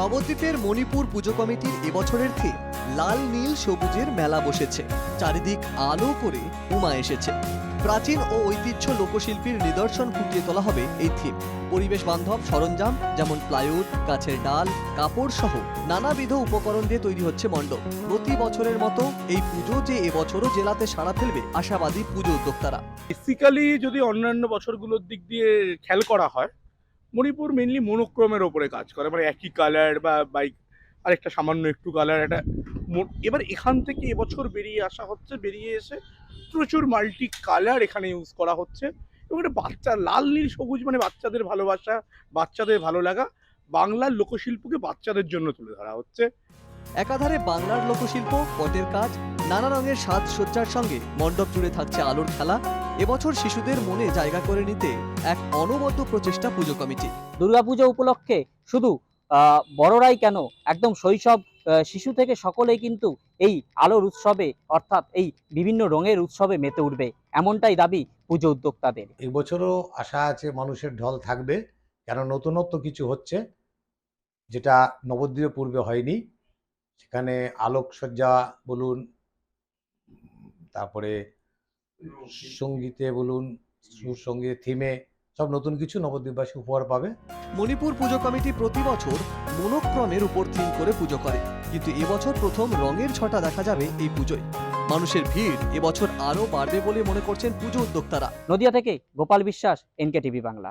নবদ্বীপের মণিপুর পুজো কমিটির এবছরের থিম লাল, নীল, সবুজের মেলা বসেছে। চারিদিক আলো করে উমা এসেছে। প্রাচীন ও ঐতিহ্য লোকশিল্পীর নিদর্শন ফুটিয়ে তোলা হবে এই থিম পরিবেশ বান্ধব, সরঞ্জাম যেমন প্লাইউড, গাছের ডাল, কাপড় সহ নানাবিধ উপকরণ দিয়ে তৈরি হচ্ছে মণ্ডপ। প্রতি বছরের মতো এই পুজো যে এবছরও জেলাতে সাড়া ফেলবে, আশাবাদী পুজো উদ্যোক্তারা। বেসিক্যালি যদি অন্যান্য বছরগুলোর দিক দিয়ে খেয়াল করা হয় মণিপুর মেনলি মনোক্রমের ওপরে কাজ করে মানে একই কালার বা বাইক আরেকটা সামান্য একটু কালার একটা এবার এখান থেকে এবছর বেরিয়ে আসা হচ্ছে, বেরিয়ে এসে প্রচুর মাল্টি কালার এখানে ইউজ করা হচ্ছে এবং এটা বাচ্চা, লাল, নীল, সবুজ মানে বাচ্চাদের ভালোবাসা, বাচ্চাদের ভালো লাগা, বাংলার লোকশিল্পকে বাচ্চাদের জন্য তুলে ধরা হচ্ছে। একাধারে বাংলার লোকশিল্প, পটের কাজ, নানা রঙের সাজসজ্জার সঙ্গে মণ্ডপ জুড়ে থাকছে আলোর খেলা এবছর শিশুদের মনে জায়গা করে নিতে এক অনবদ্য প্রচেষ্টা পুজো কমিটি। দুর্গাপুজো উপলক্ষে শুধু আহ, বড়রাই কেন একদম শৈশব আহ, শিশু থেকে সকলেই কিন্তু এই আলোর উৎসবে অর্থাৎ এই বিভিন্ন রঙের উৎসবে মেতে উঠবে। এমনটাই দাবি পুজো উদ্যোক্তাদের। এবছরও আশা আছে মানুষের ঢল থাকবে কেন নতুনত্ব কিছু হচ্ছে যেটা নবদ্বীপে পূর্বে হয়নি। সেখানে আলোকসজ্জা বলুন তারপরে সঙ্গীতে বলুন সুসঙ্গীত থিমে সব নতুন কিছু নবদ্বীপবাসী উপহার পাবে। মণিপুর পুজো কমিটি প্রতি বছর মনোক্রমের উপর থিম করে পুজো করে। কিন্তু এবছর প্রথম রঙের ছটা দেখা যাবে এই পুজোয়। মানুষের ভিড় এবছর আরও বাড়বে বলে মনে করছেন পুজো উদ্যোক্তারা। নদিয়া থেকে গোপাল বিশ্বাস এনকে টিভি বাংলা।